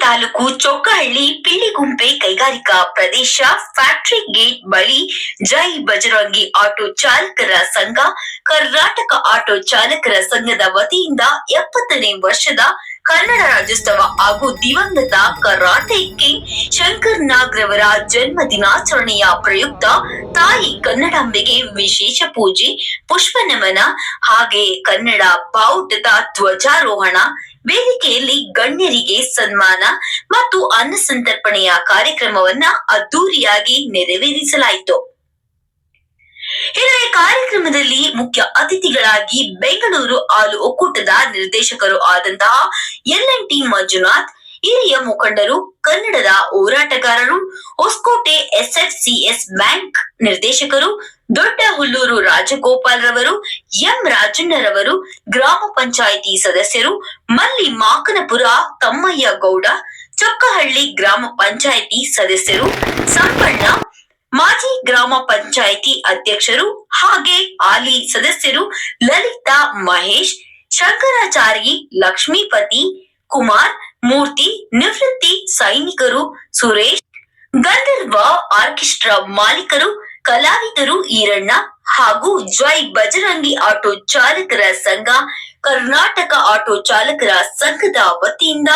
ತಾಲೂಕು ಚೊಕ್ಕಹಳ್ಳಿ ಪಿಳ್ಳಿಗುಂಪೆ ಕೈಗಾರಿಕಾ ಪ್ರದೇಶ factory gate ಬಳಿ ಜೈ Bajrangi auto ಚಾಲಕರ ಸಂಘ, ಕರ್ನಾಟಕ ಆಟೋ ಚಾಲಕರ ಸಂಘದ ವತಿಯಿಂದ ಎಪ್ಪತ್ತನೇ ವರ್ಷದ ಕನ್ನಡ ರಾಜ್ಯೋತ್ಸವ ಹಾಗೂ ದಿವಂಗತ ಕರಾಟೆ ಶಂಕರ್ ನಾಗ್ ರವರ ಜನ್ಮ ದಿನಾಚರಣೆಯ ಪ್ರಯುಕ್ತ ತಾಯಿ ಕನ್ನಡಾಂಬೆಗೆ ವಿಶೇಷ ಪೂಜೆ ಪುಷ್ಪ ನಮನ ಹಾಗೆ ಕನ್ನಡ ಬಾವುಟದ ಧ್ವಜಾರೋಹಣ, ವೇದಿಕೆಯಲ್ಲಿ ಗಣ್ಯರಿಗೆ ಸನ್ಮಾನ ಮತ್ತು ಅನ್ನ ಸಂತರ್ಪಣೆಯ ಕಾರ್ಯಕ್ರಮವನ್ನ ಅದ್ದೂರಿಯಾಗಿ ನೆರವೇರಿಸಲಾಯಿತು. ಇನ್ನು ಕಾರ್ಯಕ್ರಮದಲ್ಲಿ ಮುಖ್ಯ ಅತಿಥಿಗಳಾಗಿ ಬೆಂಗಳೂರು ಹಾಲು ಒಕ್ಕೂಟದ ನಿರ್ದೇಶಕರು ಆದಂತಹ ಎಲ್ ಎನ್ ಟಿ ಮಂಜುನಾಥ್, ಹಿರಿಯ ಮುಖಂಡರು, ಕನ್ನಡದ ಹೋರಾಟಗಾರರು, ಹೊಸಕೋಟೆ ಎಸ್ಎಫ್ಸಿಎಸ್ ಬ್ಯಾಂಕ್ ನಿರ್ದೇಶಕರು ದೊಡ್ಡ ಹುಲ್ಲೂರು ರಾಜಗೋಪಾಲ್ ರವರು, ಎಂ ರಾಜಣ್ಣರವರು ಗ್ರಾಮ ಪಂಚಾಯಿತಿ ಸದಸ್ಯರು, ಮಲ್ಲಿ ಮಾಕನಪುರ ತಮ್ಮಯ್ಯ ಗೌಡ, ಚೊಕ್ಕಹಳ್ಳಿ ಗ್ರಾಮ ಪಂಚಾಯಿತಿ ಸದಸ್ಯರು, ಸಂಪಣ್ಣ ಮಾಜಿ ಗ್ರಾಮ ಪಂಚಾಯಿತಿ ಅಧ್ಯಕ್ಷರು ಹಾಗೆ ಆಲಿ ಸದಸ್ಯರು ಲಲಿತಾ ಮಹೇಶ್ ಶಂಕರಾಚಾರಿ ಲಕ್ಷ್ಮೀಪತಿ, ಕುಮಾರ್, ಮೂರ್ತಿ, ನಿವೃತ್ತಿ ಸೈನಿಕರು, ಸುರೇಶ್, ಗಂಧರ್ವ ಆರ್ಕೆಸ್ಟ್ರಾ ಮಾಲೀಕರು, ಕಲಾವಿದರು ಈರಣ್ಣ ಹಾಗೂ ಜೈ ಬಜರಂಗಿ ಆಟೋ ಚಾಲಕರ ಸಂಘ, ಕರ್ನಾಟಕ ಆಟೋ ಚಾಲಕರ ಸಂಘದ ವತಿಯಿಂದ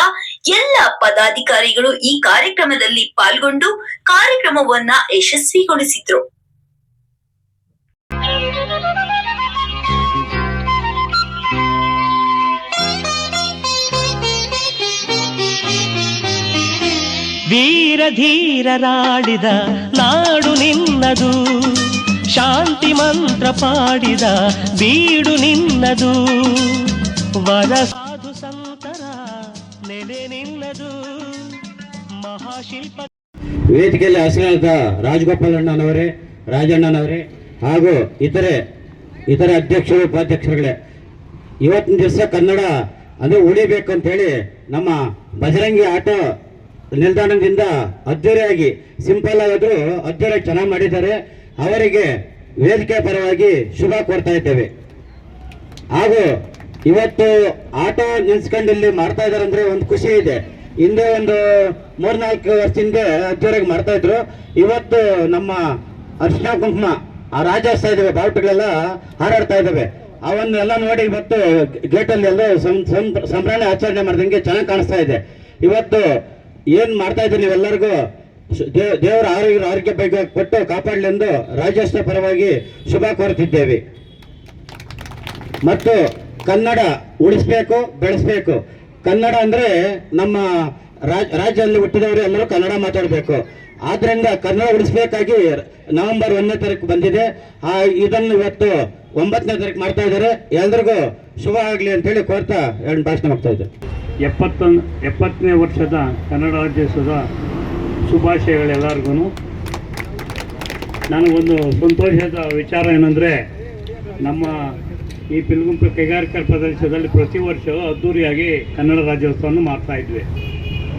ಎಲ್ಲ ಪದಾಧಿಕಾರಿಗಳು ಈ ಕಾರ್ಯಕ್ರಮದಲ್ಲಿ ಪಾಲ್ಗೊಂಡು ಕಾರ್ಯಕ್ರಮವನ್ನ ಯಶಸ್ವಿಗೊಳಿಸಿದ್ರು. ವೀರ ಧೀರರಾಡಿದ ನಾಡು ನಿನ್ನದು, ಶಾಂತಿ ಮಂತ್ರ ಪಾಡಿದ ಬೀಡು ನಿನ್ನದು ವರ ಮಹಾಶಿಲ್ಪ ವೇದಿಕೆಯಲ್ಲಿ ಹಾಸನಾದ ರಾಜಗೋಪಾಲಣ್ಣನವರೇ ರಾಜಣ್ಣನವರೇ ಹಾಗೂ ಇತರೆ, ಇತರ ಅಧ್ಯಕ್ಷರು, ಉಪಾಧ್ಯಕ್ಷರುಗಳೇ. ಇವತ್ತಿನ ದಿವಸ ಕನ್ನಡ ಅಂದರೆ ಉಳಿಬೇಕು ಅಂತೇಳಿ ನಮ್ಮ ಬಜರಂಗಿ ಆಟೋ ನಿಲ್ದಾಣದಿಂದ ಅದ್ದೂರಿಯಾಗಿ ಸಿಂಪಲ್ ಆದರೂ ಅದ್ದೂರಿಯಾಗಿ ಚೆನ್ನಾಗಿ ಮಾಡಿದ್ದಾರೆ. ಅವರಿಗೆ ವೇದಿಕೆ ಪರವಾಗಿ ಶುಭ ಕೋರ್ತಾ ಇದ್ದೇವೆ. ಹಾಗೂ ಇವತ್ತು ಆಟೋ ನಿಲ್ಸ್ಕೊಂಡು ಇಲ್ಲಿ ಮಾಡ್ತಾ ಇದ್ದಾರೆ ಅಂದರೆ ಒಂದು ಖುಷಿ ಇದೆ. ಹಿಂದೆ ಒಂದು ಮೂರ್ನಾಲ್ಕು ವರ್ಷದಿಂದ ಜೋರಾಗಿ ಮಾಡ್ತಾ ಇದ್ರು. ಇವತ್ತು ನಮ್ಮ ಅರ್ಶಿನ ಕುಂಕುಮ, ಆ ರಾಜ ಇದಾವೆ ಬಾವುಟಗಳೆಲ್ಲ ಹಾರಾಡ್ತಾ ಇದ್ದಾವೆ ಅವನ್ನೆಲ್ಲ ನೋಡಿ ಇವತ್ತು ಗೇಟಲ್ಲಿ ಎಲ್ಲ ಸಂಭ್ರಮ ಆಚರಣೆ ಮಾಡ್ದಂಗೆ ಚೆನ್ನಾಗಿ ಕಾಣಿಸ್ತಾ ಇದೆ. ಇವತ್ತು ಏನ್ ಮಾಡ್ತಾ ಇದ್ದೀರಿ ನೀವೆಲ್ಲರಿಗೂ? ದೇವರ ಆರೋಗ್ಯ ಆರೋಗ್ಯ ಬಗ್ಗೆ ಕೊಟ್ಟು ಕಾಪಾಡಲಿ ಎಂದು ರಾಜ್ಯೋತ್ಸವ ಪರವಾಗಿ ಶುಭ ಕೋರುತ್ತಿದ್ದೇವೆ. ಮತ್ತು ಕನ್ನಡ ಉಳಿಸ್ಬೇಕು, ಬೆಳೆಸ್ಬೇಕು. ಕನ್ನಡ ಅಂದ್ರೆ ನಮ್ಮ ರಾಜ್ಯದಲ್ಲಿ ಹುಟ್ಟಿದವರು ಎಲ್ಲರೂ ಕನ್ನಡ ಮಾತಾಡಬೇಕು. ಆದ್ದರಿಂದ ಕನ್ನಡ ಉಳಿಸಬೇಕಾಗಿ ನವೆಂಬರ್ ಒಂದನೇ ತಾರೀಕು ಬಂದಿದೆ. ಆ, ಇದನ್ನು ಇವತ್ತು ಒಂಬತ್ತನೇ ತಾರೀಕು ಮಾಡ್ತಾ ಇದ್ದಾರೆ. ಎಲ್ರಿಗೂ ಶುಭ ಆಗಲಿ ಅಂತ ಹೇಳಿ ಕೋರ್ತಾ ಎರಡು ಭಾಷಣ ಮಾಡ್ತಾ ಇದ್ದೆ. ಎಪ್ಪತ್ತೊಂದು ಎಪ್ಪತ್ತನೇ ವರ್ಷದ ಕನ್ನಡ ರಾಜ್ಯೋತ್ಸವದ ಶುಭಾಶಯಗಳೆಲ್ಲರಿಗೂ. ನನಗೊಂದು ಸಂತೋಷದ ವಿಚಾರ ಏನಂದರೆ, ನಮ್ಮ ಈ ಪಿಲ್ಗುಂಪೆ ಕೈಗಾರಿಕಾ ಪ್ರದೇಶದಲ್ಲಿ ಪ್ರತಿ ವರ್ಷವೂ ಅದ್ದೂರಿಯಾಗಿ ಕನ್ನಡ ರಾಜ್ಯೋತ್ಸವವನ್ನು ಮಾಡ್ತಾ ಇದ್ವಿ.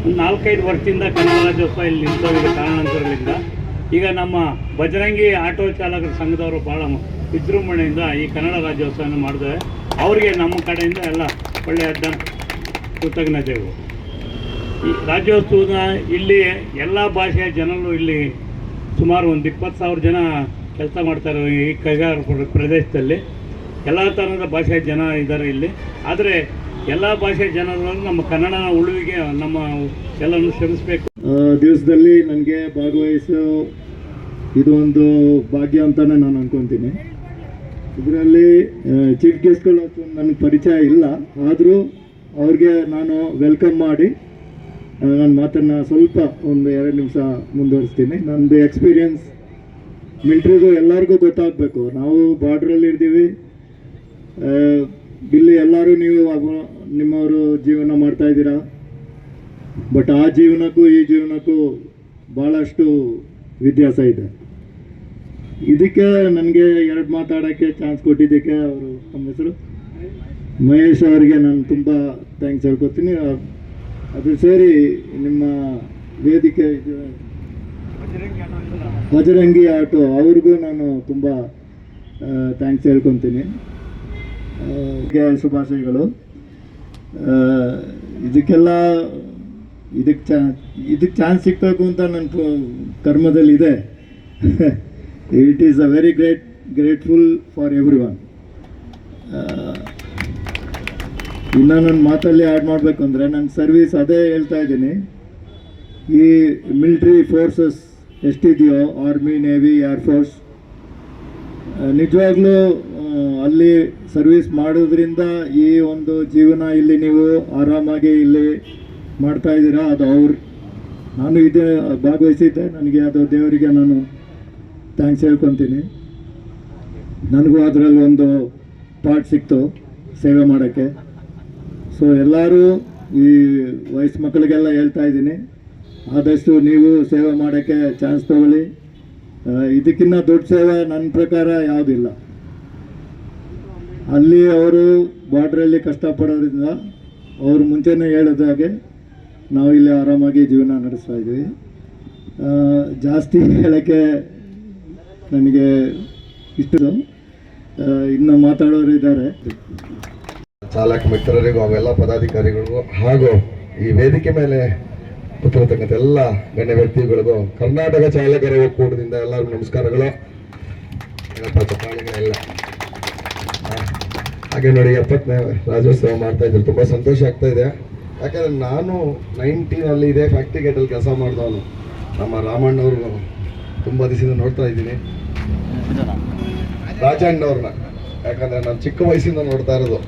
ಒಂದು ನಾಲ್ಕೈದು ವರ್ಷದಿಂದ ಕನ್ನಡ ರಾಜ್ಯೋತ್ಸವ ಇಲ್ಲಿ ನಿಂತೋಗಿದೆ ಕಾರಣಾಂತರಗಳಿಂದ ಈಗ ನಮ್ಮ ಬಜರಂಗಿ ಆಟೋ ಚಾಲಕರ ಸಂಘದವರು ಭಾಳ ವಿಜೃಂಭಣೆಯಿಂದ ಈ ಕನ್ನಡ ರಾಜ್ಯೋತ್ಸವವನ್ನು ಮಾಡಿದ್ದಾರೆ. ಅವರಿಗೆ ನಮ್ಮ ಕಡೆಯಿಂದ ಎಲ್ಲ ಒಳ್ಳೆಯದ ಕೃತಜ್ಞತೆಗಳು ಈ ರಾಜ್ಯೋತ್ಸವದ ಇಲ್ಲಿ ಎಲ್ಲ ಭಾಷೆಯ ಜನರು ಇಲ್ಲಿ ಸುಮಾರು ಒಂದು ಇಪ್ಪತ್ತು ಸಾವಿರ ಜನ ಕೆಲಸ ಮಾಡ್ತಾರೆ ಈ ಕೈಗಾರಿಕಾ ಪ್ರದೇಶದಲ್ಲಿ. ಎಲ್ಲ ಥರದ ಭಾಷೆಯ ಜನ ಇದ್ದಾರೆ ಇಲ್ಲಿ. ಆದರೆ ಎಲ್ಲ ಭಾಷೆ ಜನರನ್ನು ನಮ್ಮ ಕನ್ನಡ ಉಳುವಿಗೆ ನಮ್ಮ ಎಲ್ಲರನ್ನು ಶ್ರಮಿಸಬೇಕು ದಿವಸದಲ್ಲಿ ನನಗೆ ಭಾಗವಹಿಸೋ, ಇದು ಒಂದು ಭಾಗ್ಯ ಅಂತಲೇ ನಾನು ಅನ್ಕೊತೀನಿ. ಇದರಲ್ಲಿ ಚೀಫ್ ಗೆಸ್ಟ್ಗಳು ನನಗೆ ಪರಿಚಯ ಇಲ್ಲ. ಆದರೂ ಅವ್ರಿಗೆ ನಾನು ವೆಲ್ಕಮ್ ಮಾಡಿ ನನ್ನ ಮಾತನ್ನು ಸ್ವಲ್ಪ ಒಂದು ಎರಡು ನಿಮಿಷ ಮುಂದುವರಿಸ್ತೀನಿ. ನನ್ನದು ಎಕ್ಸ್ಪೀರಿಯನ್ಸ್ ಮಿಲ್ಟ್ರಿಗೂ ಎಲ್ಲರಿಗೂ ಗೊತ್ತಾಗಬೇಕು. ನಾವು ಬಾರ್ಡ್ರಲ್ಲಿ ಇರ್ತೀವಿ. ಇಲ್ಲಿ ಎಲ್ಲರೂ ನೀವು ನಿಮ್ಮವರು ಜೀವನ ಮಾಡ್ತಾ ಇದ್ದೀರಾ? ಬಟ್ ಆ ಜೀವನಕ್ಕೂ ಈ ಜೀವನಕ್ಕೂ ಭಾಳಷ್ಟು ವ್ಯತ್ಯಾಸ ಇದೆ. ಇದಕ್ಕೆ ನನಗೆ ಎರಡು ಮಾತಾಡೋಕ್ಕೆ ಚಾನ್ಸ್ ಕೊಟ್ಟಿದ್ದಕ್ಕೆ ಅವರು ನಮ್ಮ ಹೆಸರು? ಮಹೇಶ್ ಅವರಿಗೆ ನಾನು ತುಂಬ ಥ್ಯಾಂಕ್ಸ್ ಹೇಳ್ಕೊತೀನಿ ಅದು ಸೇರಿ ನಿಮ್ಮ ವೇದಿಕೆ ಇದು ಬಜರಂಗಿ ಆಟೋ ಅವ್ರಿಗೂ ನಾನು ತುಂಬ ಥ್ಯಾಂಕ್ಸ್ ಹೇಳ್ಕೊತೀನಿ. ಶುಭಾಶಯಗಳು. ಇದಕ್ಕೆಲ್ಲ ಇದಕ್ಕೆ ಚಾ ಇದಕ್ಕೆ ಚಾನ್ಸ್ ಸಿಗಬೇಕು ಅಂತ ನನ್ನ ಕರ್ಮದಲ್ಲಿ ಇದೆ it is a very great grateful for everyone ಇನ್ನು ನನ್ನ ಮಾತಲ್ಲಿ ಆ್ಯಡ್ ಮಾಡಬೇಕು ಅಂದರೆ ನನ್ನ ಸರ್ವಿಸ್ ಅದೇ ಹೇಳ್ತಾ ಇದ್ದೀನಿ. ಈ ಮಿಲಿಟ್ರಿ ಫೋರ್ಸಸ್ ಎಷ್ಟಿದೆಯೋ ಆರ್ಮಿ ನೇವಿ ಏರ್ಫೋರ್ಸ್ ನಿಜವಾಗ್ಲೂ ಅಲ್ಲಿ ಸರ್ವಿಸ್ ಮಾಡೋದ್ರಿಂದ ಈ ಒಂದು ಜೀವನ ಇಲ್ಲಿ ನೀವು ಆರಾಮಾಗಿ ಇಲ್ಲಿ ಮಾಡ್ತಾ ಇದ್ದೀರಾ? ಅದು ಅವ್ರು ನಾನು ಇದೇ ಭಾಗವಹಿಸಿದ್ದೆ. ನನಗೆ ಅದು ದೇವರಿಗೆ ನಾನು ಥ್ಯಾಂಕ್ಸ್ ಹೇಳ್ಕೊತೀನಿ. ನನಗೂ ಅದರಲ್ಲಿ ಒಂದು ಪಾರ್ಟ್ ಸಿಕ್ತು ಸೇವೆ ಮಾಡೋಕ್ಕೆ. ಸೊ ಎಲ್ಲರೂ ಈ ವಯಸ್ಸು ಮಕ್ಕಳಿಗೆಲ್ಲ ಹೇಳ್ತಾ ಇದ್ದೀನಿ. ಆದಷ್ಟು ನೀವು ಸೇವೆ ಮಾಡೋಕ್ಕೆ ಚಾನ್ಸ್ ತಗೊಳ್ಳಿ. ಇದಕ್ಕಿಂತ ದೊಡ್ಡ ಸೇವೆ ನನ್ನ ಪ್ರಕಾರ ಯಾವುದಿಲ್ಲ. ಅಲ್ಲಿ ಅವರು ಬಾರ್ಡ್ರಲ್ಲಿ ಕಷ್ಟಪಡೋದ್ರಿಂದ ಅವರು ಮುಂಚೆನೇ ಹೇಳಿದ ಹಾಗೆ ನಾವು ಇಲ್ಲಿ ಆರಾಮಾಗಿ ಜೀವನ ನಡೆಸ್ತಾ ಇದ್ದೀವಿ ಜಾಸ್ತಿ ಹೇಳೋಕ್ಕೆ ನನಗೆ ಇಷ್ಟ. ಇನ್ನು ಮಾತಾಡೋರು ಇದ್ದಾರೆ. ಚಾಲಕ ಮಿತ್ರರಿಗೂ ಅವೆಲ್ಲ ಪದಾಧಿಕಾರಿಗಳಿಗೂ ಹಾಗೂ ಈ ವೇದಿಕೆ ಮೇಲೆ ಕೂತಿರತಕ್ಕಂಥ ಎಲ್ಲ ಗಣ್ಯ ವ್ಯಕ್ತಿಗಳಿಗೂ, ಕರ್ನಾಟಕ ಚಾಲಕರ ಒಕ್ಕೂಟದಿಂದ ಎಲ್ಲರಿಗೂ ನಮಸ್ಕಾರಗಳು. ಏನಪ್ಪ. ಹಾಗೆ ನೋಡಿ ಎಪ್ಪತ್ತನೇ ರಾಜ್ಯೋತ್ಸವ ಮಾಡ್ತಾ ಇದ್ರು. ತುಂಬ ಸಂತೋಷ ಆಗ್ತಾ ಇದೆ. ಯಾಕಂದ್ರೆ ನಾನು ನೈನ್ಟೀನಲ್ಲಿ ಇದೇ ಫ್ಯಾಕ್ಟ್ರಿ ಗೇಟಲ್ಲಿ ಕೆಲಸ ಮಾಡಿದವನು. ನಮ್ಮ ರಾಮಣ್ಣವ್ರು ತುಂಬ ದಿವಸದಿಂದ ನೋಡ್ತಾ ಇದ್ದೀನಿ. ರಾಜಣ್ಣವ್ರನ್ನ. ಯಾಕಂದ್ರೆ ನಾನು ಚಿಕ್ಕ ವಯಸ್ಸಿಂದ ನೋಡ್ತಾ ಇರೋದು.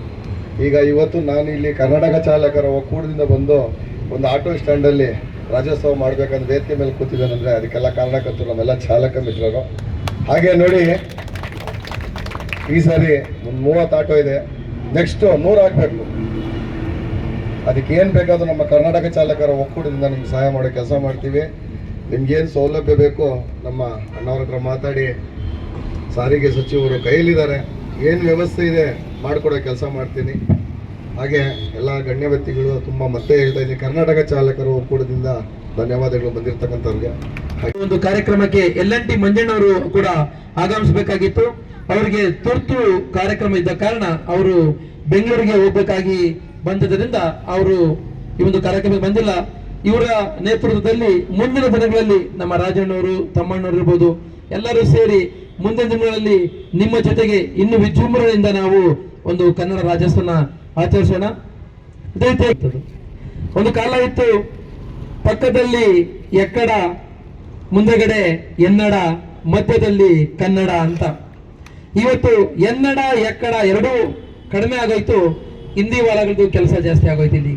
ಈಗ ಇವತ್ತು ನಾನು ಇಲ್ಲಿ ಕರ್ನಾಟಕ ಚಾಲಕರ ಒಕ್ಕೂಟದಿಂದ ಬಂದು ಒಂದು ಆಟೋ ಸ್ಟ್ಯಾಂಡಲ್ಲಿ ರಾಜ್ಯೋತ್ಸವ ಮಾಡ್ಬೇಕಂದ್ರೆ ವೇದಿಕೆ ಮೇಲೆ ಕೂತಿದ್ದಾನಂದರೆ ಅದಕ್ಕೆಲ್ಲ ಕಾರಣಕರ್ತರು ನಮ್ಮೆಲ್ಲ ಚಾಲಕ ಮಿತ್ರರು. ಹಾಗೆ ನೋಡಿ ಈ ಸಾರಿ ಒಂದು ಮೂವತ್ತು ಆಟೋ ಇದೆ. ನೆಕ್ಸ್ಟ್ ನೂರು ಆಗಬೇಕು. ಅದಕ್ಕೆ ಏನು ಬೇಕಾದರೂ ನಮ್ಮ ಕರ್ನಾಟಕ ಚಾಲಕರ ಒಕ್ಕೂಟದಿಂದ ನಿಮ್ಗೆ ಸಹಾಯ ಮಾಡೋ ಕೆಲಸ ಮಾಡ್ತೀವಿ. ನಿಮ್ಗೇನು ಸೌಲಭ್ಯ ಬೇಕು ನಮ್ಮ ಅಣ್ಣವ್ರ ಹತ್ರ ಮಾತಾಡಿ, ಸಾರಿಗೆ ಸಚಿವರು ಕೈಯಲ್ಲಿದ್ದಾರೆ. ಏನು ವ್ಯವಸ್ಥೆ ಇದೆ ಮಾಡಿಕೊಡೋ ಕೆಲಸ ಮಾಡ್ತೀನಿ. ಹಾಗೆ ಎಲ್ಲ ಗಣ್ಯ ವ್ಯಕ್ತಿಗಳು ತುಂಬ ಮತ್ತೆ ಹೇಳ್ತಾ ಇದ್ದೀನಿ. ಕರ್ನಾಟಕ ಚಾಲಕರು ಒಕ್ಕೂಟದಿಂದ ಧನ್ಯವಾದಗಳು ಬಂದಿರತಕ್ಕಂಥವ್ರಿಗೆ. ಒಂದು ಕಾರ್ಯಕ್ರಮಕ್ಕೆ ಎಲ್ ಎನ್ ಟಿ ಮಂಜಣ್ಣವರು ಕೂಡ ಆಗಮಿಸಬೇಕಾಗಿತ್ತು. ಅವರಿಗೆ ತುರ್ತು ಕಾರ್ಯಕ್ರಮ ಇದ್ದ ಕಾರಣ ಅವರು ಬೆಂಗಳೂರಿಗೆ ಹೋಗ್ಬೇಕಾಗಿ ಬಂದದರಿಂದ ಅವರು ಈ ಒಂದು ಕಾರ್ಯಕ್ರಮಕ್ಕೆ ಬಂದಿಲ್ಲ. ಇವರ ನೇತೃತ್ವದಲ್ಲಿ ಮುಂದಿನ ದಿನಗಳಲ್ಲಿ ನಮ್ಮ ರಾಜಣ್ಣವರು, ತಮ್ಮಣ್ಣವರು ಇರ್ಬೋದು, ಎಲ್ಲರೂ ಸೇರಿ ಮುಂದಿನ ದಿನಗಳಲ್ಲಿ ನಿಮ್ಮ ಜೊತೆಗೆ ಇನ್ನು ವಿಜೃಂಭಣೆಯಿಂದ ನಾವು ಒಂದು ಕನ್ನಡ ರಾಜ್ಯೋತ್ಸವನ ಆಚರಿಸೋಣ. ಅದೇ ಒಂದು ಕಾಲ ಇತ್ತು. ಪಕ್ಕದಲ್ಲಿ ಎಕ್ಕಡ, ಮುಂದೆಗಡೆ ಎನ್ನಡ, ಮಧ್ಯದಲ್ಲಿ ಕನ್ನಡ ಅಂತ. ಇವತ್ತು ಎನ್ನಡ, ಎಕ್ಕಡ ಎರಡೂ ಕಡಿಮೆ ಆಗೋಯ್ತು. ಹಿಂದಿ ವಾಲಗಳದ್ದು ಕೆಲಸ ಜಾಸ್ತಿ ಆಗೋಯ್ತು ಇಲ್ಲಿ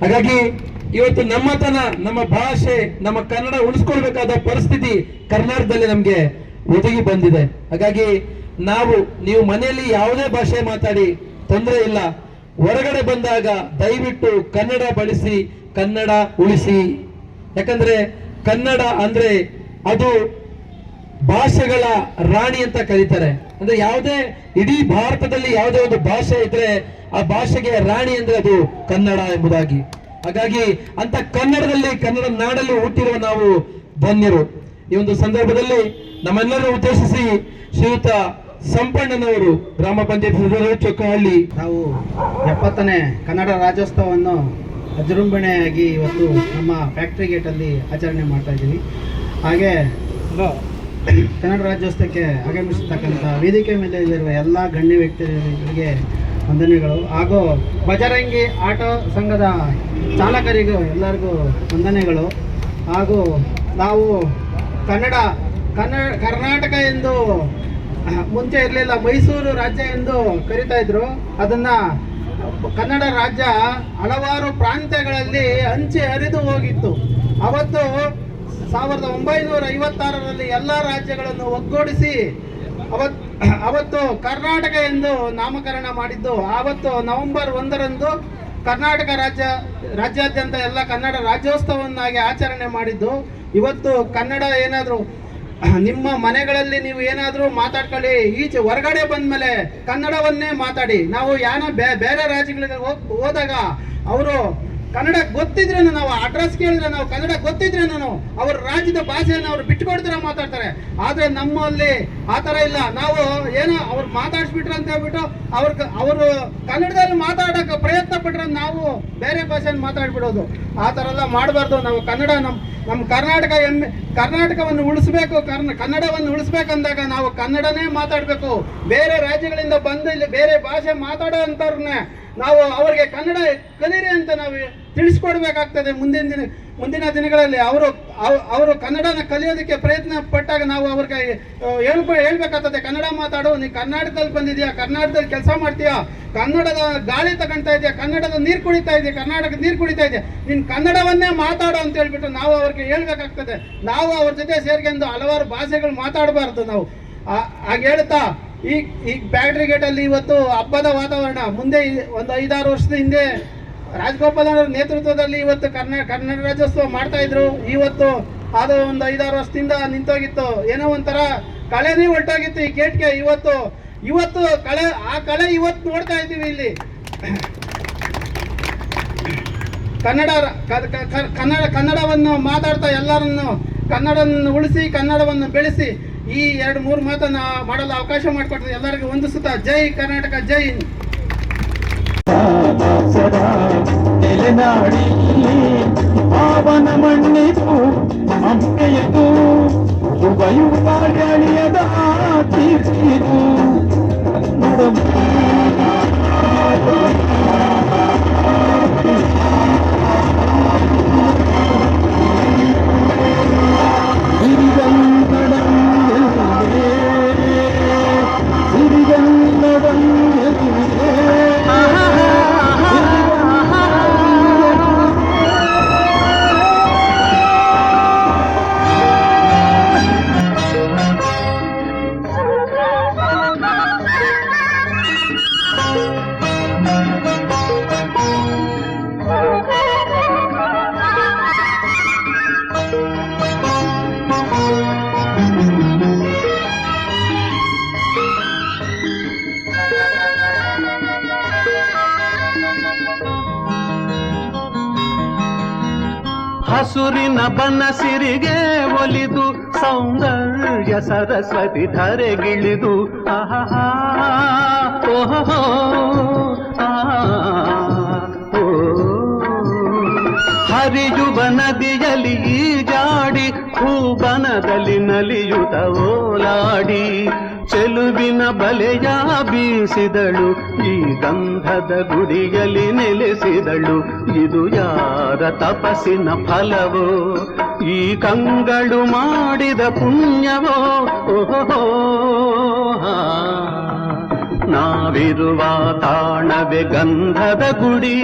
ಹಾಗಾಗಿ ಇವತ್ತು ನಮ್ಮತನ, ನಮ್ಮ ಭಾಷೆ, ನಮ್ಮ ಕನ್ನಡ ಉಳಿಸ್ಕೊಳ್ಬೇಕಾದ ಪರಿಸ್ಥಿತಿ ಕರ್ನಾಟಕದಲ್ಲಿ ನಮಗೆ ಒದಗಿ ಬಂದಿದೆ. ಹಾಗಾಗಿ ನಾವು, ನೀವು ಮನೆಯಲ್ಲಿ ಯಾವುದೇ ಭಾಷೆ ಮಾತಾಡಿ ತೊಂದರೆ ಇಲ್ಲ. ಹೊರಗಡೆ ಬಂದಾಗ ದಯವಿಟ್ಟು ಕನ್ನಡ ಬಳಸಿ, ಕನ್ನಡ ಉಳಿಸಿ. ಯಾಕಂದ್ರೆ ಕನ್ನಡ ಅಂದ್ರೆ ಅದು ಭಾಷೆಗಳ ರಾಣಿ ಅಂತ ಕರೀತಾರೆ. ಅಂದ್ರೆ ಯಾವುದೇ ಇಡೀ ಭಾರತದಲ್ಲಿ ಯಾವುದೇ ಒಂದು ಭಾಷೆ ಇದ್ರೆ ಆ ಭಾಷೆಗೆ ರಾಣಿ ಅಂದ್ರೆ ಅದು ಕನ್ನಡ ಎಂಬುದಾಗಿ. ಹಾಗಾಗಿ ಅಂತ ಕನ್ನಡದಲ್ಲಿ ಕನ್ನಡ ನಾಡಲ್ಲಿ ಹುಟ್ಟಿರುವ ನಾವು ಧನ್ಯರು. ಈ ಒಂದು ಸಂದರ್ಭದಲ್ಲಿ ನಮ್ಮೆಲ್ಲರೂ ಉದ್ದೇಶಿಸಿ ಶ್ರೀಯುತ ಸಂಪಣ್ಣನವರು ಗ್ರಾಮ ಪಂಚಾಯತ್ ಚೊಕ್ಕಹಳ್ಳಿ ನಾವು ಎಪ್ಪತ್ತನೇ ಕನ್ನಡ ರಾಜ್ಯೋತ್ಸವವನ್ನು ಅಜೃಂಭಣೆಯಾಗಿ ಇವತ್ತು ನಮ್ಮ ಫ್ಯಾಕ್ಟ್ರಿ ಗೇಟಲ್ಲಿ ಆಚರಣೆ ಮಾಡ್ತಾ ಇದ್ದೀವಿ. ಹಾಗೆ ಕನ್ನಡ ರಾಜ್ಯೋತ್ಸವಕ್ಕೆ ಆಗಮಿಸತಕ್ಕಂಥ ವೇದಿಕೆ ಮೇಲೆ ಇಲ್ಲಿರುವ ಎಲ್ಲ ಗಣ್ಯ ವ್ಯಕ್ತಿಗಳಿಗೆ ವಂದನೆಗಳು. ಹಾಗೂ ಬಜರಂಗಿ ಆಟೋ ಸಂಘದ ಚಾಲಕರಿಗೂ ಎಲ್ಲರಿಗೂ ವಂದನೆಗಳು. ಹಾಗೂ ನಾವು ಕನ್ನಡ ಕನ್ನಡ ಕರ್ನಾಟಕ ಎಂದು ಮುಂಚೆ ಇರಲಿಲ್ಲ, ಮೈಸೂರು ರಾಜ್ಯ ಎಂದು ಕರಿತಾ ಇದ್ರು. ಅದನ್ನ ಕನ್ನಡ ರಾಜ್ಯ ಹಲವಾರು ಪ್ರಾಂತ್ಯಗಳಲ್ಲಿ ಹಂಚಿ ಹರಿದು ಹೋಗಿತ್ತು. ಅವತ್ತು ಸಾವಿರದ ಒಂಬೈನೂರ ಐವತ್ತಾರರಲ್ಲಿ ಎಲ್ಲ ರಾಜ್ಯಗಳನ್ನು ಒಗ್ಗೂಡಿಸಿ ಅವತ್, ಅವತ್ತು ಕರ್ನಾಟಕ ಎಂದು ನಾಮಕರಣ ಮಾಡಿದ್ದು. ಆವತ್ತು ನವೆಂಬರ್ ಒಂದರಂದು ಕರ್ನಾಟಕ ರಾಜ್ಯ, ರಾಜ್ಯಾದ್ಯಂತ ಎಲ್ಲ ಕನ್ನಡ ರಾಜ್ಯೋತ್ಸವವನ್ನಾಗಿ ಆಚರಣೆ ಮಾಡಿದ್ದು. ಇವತ್ತು ಕನ್ನಡ ಏನಾದರೂ ನಿಮ್ಮ ಮನೆಗಳಲ್ಲಿ ನೀವು ಏನಾದರೂ ಮಾತಾಡ್ಕೊಳ್ಳಿ, ಈಚೆ ಹೊರಗಡೆ ಬಂದ್ಮೇಲೆ ಕನ್ನಡವನ್ನೇ ಮಾತಾಡಿ. ನಾವು ಯಾನ ಬೇರೆ ರಾಜ್ಯಗಳಿಗೆ ಹೋದಾಗ ಅವರು ಕನ್ನಡ ಗೊತ್ತಿದ್ರೆ ನಾವು ಅಡ್ರೆಸ್ ಕೇಳಿದ್ರೆ ನಾವು ಕನ್ನಡ ಗೊತ್ತಿದ್ರೆ ನಾವು? ಅವ್ರ ರಾಜ್ಯದ ಭಾಷೆಯನ್ನು ಅವ್ರು ಬಿಟ್ಕೊಡ್ತೀರ ಮಾತಾಡ್ತಾರೆ. ಆದ್ರೆ ನಮ್ಮಲ್ಲಿ ಆ ಥರ ಇಲ್ಲ. ನಾವು ಏನೋ ಅವ್ರು ಮಾತಾಡ್ಸ್ಬಿಟ್ರು ಅಂತ ಹೇಳ್ಬಿಟ್ಟು ಅವ್ರ ಅವರು ಕನ್ನಡದಲ್ಲಿ ಮಾತಾಡೋಕೆ ಪ್ರಯತ್ನ ಪಟ್ರೆ ನಾವು ಬೇರೆ ಭಾಷೆಯನ್ನು ಮಾತಾಡ್ಬಿಡೋದು. ಆ ಥರ ಎಲ್ಲ ಮಾಡಬಾರ್ದು. ನಾವು ಕನ್ನಡ ನಮ್ಮ ನಮ್ಮ ಕರ್ನಾಟಕ ಎಮ್ಮೆ ಕರ್ನಾಟಕವನ್ನು ಉಳಿಸ್ಬೇಕು. ಕರ್ನ, ಕನ್ನಡವನ್ನು ಉಳಿಸ್ಬೇಕಂದಾಗ ನಾವು ಕನ್ನಡನೇ ಮಾತಾಡಬೇಕು. ಬೇರೆ ರಾಜ್ಯಗಳಿಂದ ಬಂದು ಇಲ್ಲಿ ಬೇರೆ ಭಾಷೆ ಮಾತಾಡೋ ಅಂಥವ್ರನ್ನೇ ನಾವು ಅವರಿಗೆ ಕನ್ನಡ ಕಲೀರಿ ಅಂತ ನಾವು ತಿಳಿಸ್ಕೊಡ್ಬೇಕಾಗ್ತದೆ ಮುಂದಿನ ದಿನ, ಮುಂದಿನ ದಿನಗಳಲ್ಲಿ. ಅವರು ಅವರು ಕನ್ನಡನ ಕಲಿಯೋದಕ್ಕೆ ಪ್ರಯತ್ನ ಪಟ್ಟಾಗ ನಾವು ಅವ್ರಿಗೆ ಹೇಳ್ಬ, ಹೇಳ್ಬೇಕಾಗ್ತದೆ. ಕನ್ನಡ ಮಾತಾಡು, ನೀ ಕರ್ನಾಟಕದಲ್ಲಿ ಬಂದಿದ್ಯಾ? ಕರ್ನಾಟಕದಲ್ಲಿ ಕೆಲಸ ಮಾಡ್ತೀಯಾ? ಕನ್ನಡದ ಗಾಳಿ ತಗೊಂತಾ ಇದೆಯಾ? ಕನ್ನಡದ ನೀರು ಕುಡಿತಾ ಇದೆಯಾ? ಕರ್ನಾಟಕದ ನೀರು ಕುಡಿತಾ ಇದೆಯಾ? ನೀನು ಕನ್ನಡವನ್ನೇ ಮಾತಾಡು ಅಂತ ಹೇಳ್ಬಿಟ್ಟು ನಾವು ಅವ್ರಿಗೆ ಹೇಳ್ಬೇಕಾಗ್ತದೆ. ನಾವು ಅವ್ರ ಜೊತೆ ಸೇರ್ಕೊಂಡು ಹಲವಾರು ಭಾಷೆಗಳು ಮಾತಾಡಬಾರ್ದು ನಾವು. ಹಾಗೆ ಹೇಳ್ತಾ ಈ ಈ ಬ್ಯಾಟ್ರಿ ಗೇಟಲ್ಲಿ ಇವತ್ತು ಹಬ್ಬದ ವಾತಾವರಣ. ಮುಂದೆ ಒಂದು ಐದಾರು ವರ್ಷದ ಹಿಂದೆ ರಾಜಗೋಪಾಲ್ ಅವರ ನೇತೃತ್ವದಲ್ಲಿ ಇವತ್ತು ಕರ್ನಾ, ಕನ್ನಡ ರಾಜ್ಯೋತ್ಸವ ಮಾಡ್ತಾ ಇದ್ರು. ಇವತ್ತು ಅದು ಒಂದು ಐದಾರು ವರ್ಷದಿಂದ ನಿಂತೋಗಿತ್ತು. ಏನೋ ಒಂಥರ ಕಳೆನೇ ಹೊರಟೋಗಿತ್ತು ಈ ಗೇಟ್ಗೆ ಇವತ್ತು ಇವತ್ತು ಕಳೆ, ಆ ಕಳೆ ಇವತ್ತು ನೋಡ್ತಾ ಇದ್ದೀವಿ ಇಲ್ಲಿ. ಕನ್ನಡ ಕನ್ನಡ, ಕನ್ನಡವನ್ನು ಮಾತಾಡ್ತಾ ಎಲ್ಲರನ್ನು ಕನ್ನಡವನ್ನು ಉಳಿಸಿ, ಕನ್ನಡವನ್ನು ಬೆಳೆಸಿ ಈ ಎರಡು ಮೂರು ಮಾತನ್ನ ಮಾಡಲು ಅವಕಾಶ ಮಾಡಿಕೊಡ್ತೀನಿ ಎಲ್ಲರಿಗೂ ವಂದಿಸುತ್ತಾ ಜೈ ಕರ್ನಾಟಕ, ಜೈ ಪಾವನ ಮಣ್ಣಿತು ಅಮ್ಮೆಯದು ಉಭಯುಗಾಳಿಯದ ತೀರ್ಚಿದು ಸಿರಿಗನ್ನಡಂ ಹಸುರಿನ ಬನಸಿರಿಗೆ ಒಲಿದು ಸೌಂದರ್ಯ ಸರಸ್ವತಿ ಧರೆಗಿಳಿದು ಆಹಾ ಓಹೋ. ಹರಿಯುವ ಜಾಡಿ ಈಜಾಡಿ ಹೂಬನದಲ್ಲಿ ನಲಿಯುತ ಓಲಾಡಿ ಚೆಲುವಿನ ಬಲೆಯ ಬೀಸಿದಳು, ಈ ಗಂಧದ ಗುರಿಯಲ್ಲಿ ನೆಲೆಸಿದಳು. ಇದು ಯಾರ ತಪಸ್ಸಿನ ಫಲವೋ? ಈ ಕಂಗಳು ಮಾಡಿದ ಪುಣ್ಯವೋ? ಓಹೋ ನಾವಿರುವ ತಾಣವೇ ಗಂಧದ ಗುಡಿ.